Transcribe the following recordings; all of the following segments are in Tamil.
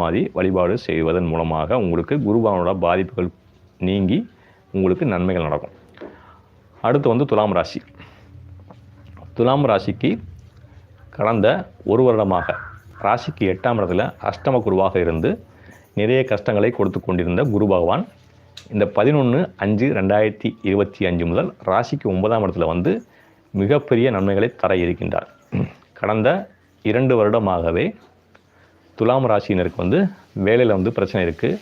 மாதிரி வழிபாடு செய்வதன் மூலமாக உங்களுக்கு குருபானோட பாதிப்புகள் நீங்கி உங்களுக்கு நன்மைகள் நடக்கும். அடுத்து வந்து துலாம் ராசி. துலாம் ராசிக்கு கடந்த ஒரு வருடமாக ராசிக்கு எட்டாம் இடத்துல அஷ்டம குருவாக இருந்து நிறைய கஷ்டங்களை கொடுத்து கொண்டிருந்த குரு பகவான் இந்த பதினொன்று அஞ்சு ரெண்டாயிரத்தி இருபத்தி அஞ்சு முதல் ராசிக்கு ஒன்பதாம் இடத்துல வந்து மிகப்பெரிய நன்மைகளை தர இருக்கின்றார். கடந்த இரண்டு வருடமாகவே துலாம் ராசியினருக்கு வந்து வேலையில் வந்து பிரச்சனை இருக்குது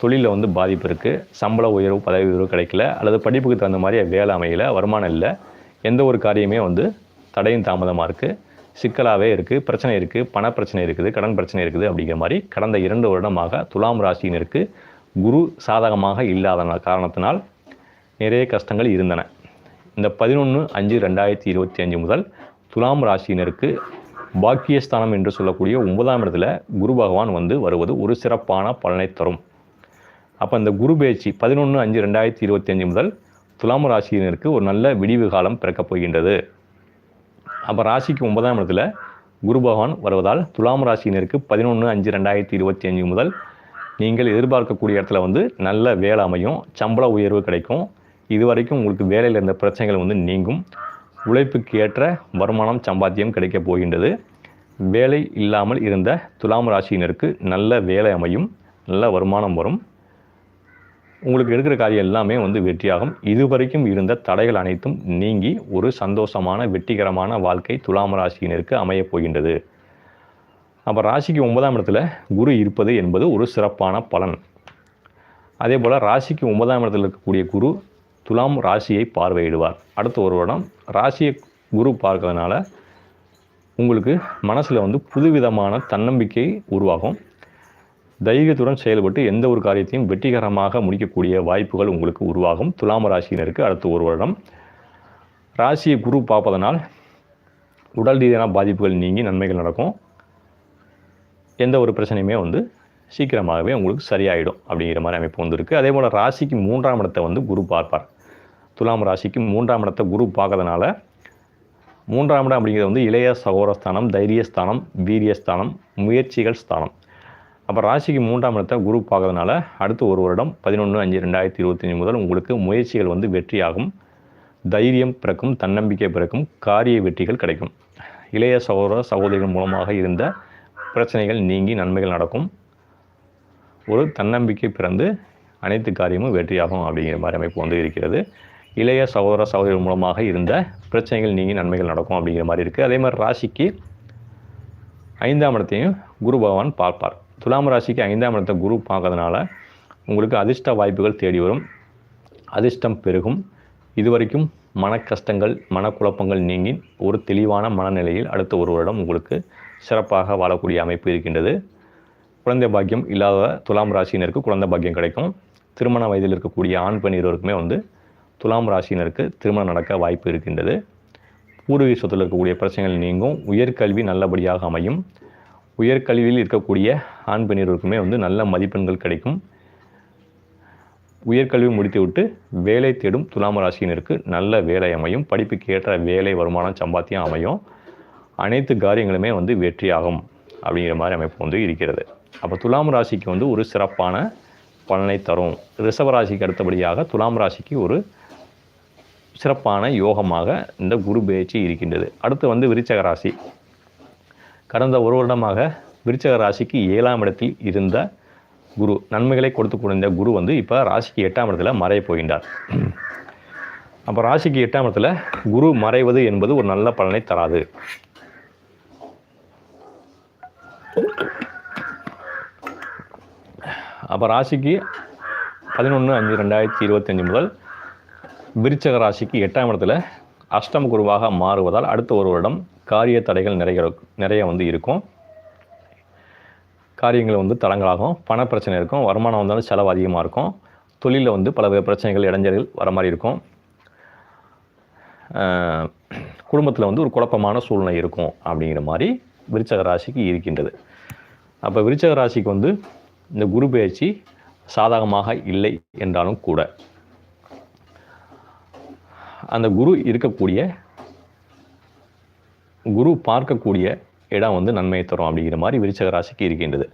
தொழிலில் வந்து பாதிப்பு இருக்குது சம்பள உயர்வு பதவி உயர்வு கிடைக்கல. அல்லது படிப்புக்கு தகுந்த மாதிரி வேலை அமையல வருமானம் இல்லை. எந்த ஒரு காரியமே வந்து தடையும் தாமதமாக இருக்குது சிக்கலாகவே இருக்குது பிரச்சனை இருக்குது பணப்பிரச்சனை இருக்குது கடன் பிரச்சனை இருக்குது அப்படிங்கிற மாதிரி கடந்த இரண்டு வருடமாக துலாம் ராசியினருக்கு குரு சாதகமாக இல்லாத காரணத்தினால் நிறைய கஷ்டங்கள் இருந்தன. இந்த பதினொன்று அஞ்சு ரெண்டாயிரத்தி இருபத்தி அஞ்சு முதல் துலாம் ராசியினருக்கு பாக்கியஸ்தானம் என்று சொல்லக்கூடிய ஒன்பதாம் இடத்துல குரு பகவான் வந்து வருவது ஒரு சிறப்பான பலனை தரும். அப்போ இந்த குரு பேச்சு பதினொன்று அஞ்சு ரெண்டாயிரத்தி இருபத்தி அஞ்சு முதல் துலாம் ராசியினருக்கு ஒரு நல்ல விடிவு காலம் பிறக்கப் போகின்றது. அப்போ ராசிக்கு ஒன்பதாம் இடத்துல குரு பகவான் வருவதால் துலாம் ராசியினருக்கு பதினொன்று அஞ்சு ரெண்டாயிரத்தி இருபத்தி அஞ்சு முதல் நீங்கள் எதிர்பார்க்கக்கூடிய இடத்துல வந்து நல்ல வேலை அமையும் சம்பள உயர்வு கிடைக்கும். இது வரைக்கும் உங்களுக்கு வேலையில் இருந்த பிரச்சனைகள் வந்து நீங்கும். உழைப்புக்கு ஏற்ற வருமானம் சம்பாத்தியம் கிடைக்கப் போகின்றது. வேலை இல்லாமல் இருந்த துலாம் ராசியினருக்கு நல்ல வேலை அமையும் நல்ல வருமானம் வரும். உங்களுக்கு எடுக்கிற காரியம் எல்லாமே வந்து வெற்றியாகும். இதுவரைக்கும் இருந்த தடைகள் அனைத்தும் நீங்கி ஒரு சந்தோஷமான வெற்றிகரமான வாழ்க்கை துலாம் ராசியினருக்கு அமையப் போகின்றது. அப்போ ராசிக்கு ஒன்பதாம் இடத்துல குரு இருப்பது என்பது ஒரு சிறப்பான பலன். அதே போல் ராசிக்கு ஒன்பதாம் இடத்துல இருக்கக்கூடிய குரு துலாம் ராசியை பார்வையிடுவார். அடுத்த ஒரு வருடம் ராசியை குரு பார்க்கறதுனால உங்களுக்கு மனசில் வந்து புதுவிதமான தன்னம்பிக்கை உருவாகும். தைரியத்துடன் செயல்பட்டு எந்த ஒரு காரியத்தையும் வெற்றிகரமாக முடிக்கக்கூடிய வாய்ப்புகள் உங்களுக்கு உருவாகும். துலாம ராசியினருக்கு அடுத்த ஒரு வருடம். ராசியை குரு பார்ப்பதனால் உடல் ரீதியான பாதிப்புகள் நீங்கி நன்மைகள் நடக்கும். எந்த ஒரு பிரச்சனையுமே வந்து சீக்கிரமாகவே உங்களுக்கு சரியாயிடும் அப்படிங்கிற மாதிரி அமைப்பு வந்திருக்கு. அதே போல் ராசிக்கு மூன்றாம் இடத்தை வந்து குரு பார்ப்பார். துலாம் ராசிக்கு மூன்றாம் இடத்தை குரு பார்க்கறதுனால மூன்றாம் இடம் அப்படிங்கிறது வந்து இளைய சகோரஸ்தானம் தைரியஸ்தானம் வீரியஸ்தானம் முயற்சிகள் ஸ்தானம். அப்போ ராசிக்கு மூன்றாம் இடத்தை குரு பார்க்கறதுனால அடுத்து ஒரு வருடம் பதினொன்று அஞ்சு ரெண்டாயிரத்தி இருபத்தஞ்சி முதல் உங்களுக்கு முயற்சிகள் வந்து வெற்றியாகும். தைரியம் பிறக்கும் தன்னம்பிக்கை பிறக்கும் காரிய வெற்றிகள் கிடைக்கும். இளைய சகோதர சகோதரிகள் மூலமாக இருந்த பிரச்சனைகள் நீங்கி நன்மைகள் நடக்கும். ஒரு தன்னம்பிக்கை பிறந்து அனைத்து காரியமும் வெற்றியாகும் அப்படிங்கிற மாதிரி அமைப்பு வந்து இருக்கிறது. இளைய சகோதர சகோதரிகள் மூலமாக இருந்த பிரச்சனைகள் நீங்கி நன்மைகள் நடக்கும் அப்படிங்கிற மாதிரி இருக்குது அதே மாதிரி ராசிக்கு ஐந்தாம் இடத்தையும் குரு பகவான் பார்ப்பார். துலாம் ராசிக்கு ஐந்தாம் இடத்தை குரு பார்க்கறதுனால உங்களுக்கு அதிர்ஷ்ட வாய்ப்புகள் தேடி வரும். அதிர்ஷ்டம் பெருகும். இதுவரைக்கும் மன கஷ்டங்கள் மனக்குழப்பங்கள் நீங்கி ஒரு தெளிவான மனநிலையில் அடுத்த ஒரு வருடம் உங்களுக்கு சிறப்பாக வாழக்கூடிய அமைப்பு இருக்கின்றது. குழந்தை பாக்கியம் இல்லாத துலாம் ராசியினருக்கு குழந்தை பாக்கியம் கிடைக்கும். திருமண வயதில் இருக்கக்கூடிய ஆண் பெண் இருவருக்குமே வந்து துலாம் ராசியினருக்கு திருமணம் நடக்க வாய்ப்பு இருக்கின்றது. பூர்வீக சொத்தில் இருக்கக்கூடிய பிரச்சனைகள் நீங்கும். உயர்கல்வி நல்லபடியாக அமையும். உயர்கல்வியில் இருக்கக்கூடிய ஆண் பெண்ணிற்குமே வந்து நல்ல மதிப்பெண்கள் கிடைக்கும். உயர்கல்வி முடித்துவிட்டு வேலை தேடும் துலாம் ராசியினருக்கு நல்ல வேலை அமையும். படிப்புக்கு ஏற்ற வேலை வருமானம் சம்பாத்தியம் அமையும். அனைத்து காரியங்களுமே வந்து வெற்றியாகும் அப்படிங்கிற மாதிரி அமைப்பு வந்து இருக்கிறது. அப்போ துலாம் ராசிக்கு வந்து ஒரு சிறப்பான பலனை தரும். ரிஷப ராசிக்கு அடுத்தபடியாக துலாம் ராசிக்கு ஒரு சிறப்பான யோகமாக இந்த குரு பயிற்சி இருக்கின்றது. அடுத்து வந்து விருச்சக ராசி. கடந்த ஒரு வருடமாக விருச்சக ராசிக்கு ஏழாம் இடத்தில் இருந்த குரு நன்மைகளை கொடுத்து கொண்டிருந்த குரு வந்து இப்போ ராசிக்கு எட்டாம் இடத்துல மறைய போகின்றார். அப்போ ராசிக்கு எட்டாம் இடத்துல குரு மறைவது என்பது ஒரு நல்ல பலனை தராது. அப்போ ராசிக்கு பதினொன்று அஞ்சு ரெண்டாயிரத்தி இருபத்தஞ்சு முதல் விருச்சக ராசிக்கு எட்டாம் இடத்துல அஷ்டம குருவாக மாறுவதால் அடுத்த ஒரு வருடம் காரிய தடைகள் நிறைய நிறைய வந்து இருக்கும். காரியங்கள் வந்து தடங்களாகும் பண பிரச்சனை இருக்கும் வருமானம் வந்தாலும் செலவு அதிகமாக இருக்கும். தொழிலில் வந்து பல பிரச்சனைகள் இடைஞ்சல்கள் வர மாதிரி இருக்கும். குடும்பத்தில் வந்து ஒரு குழப்பமான சூழ்நிலை இருக்கும் அப்படிங்கிற மாதிரி விருச்சக ராசிக்கு இருக்கின்றது. அப்போ விருச்சக ராசிக்கு வந்து இந்த குரு பயிற்சி சாதகமாக இல்லை என்றாலும் கூட அந்த குரு இருக்கக்கூடிய குரு பார்க்கக்கூடிய இடம் வந்து நன்மையை தரும் அப்படிங்கிற மாதிரி விருச்சக ராசிக்கு இருக்கின்றது.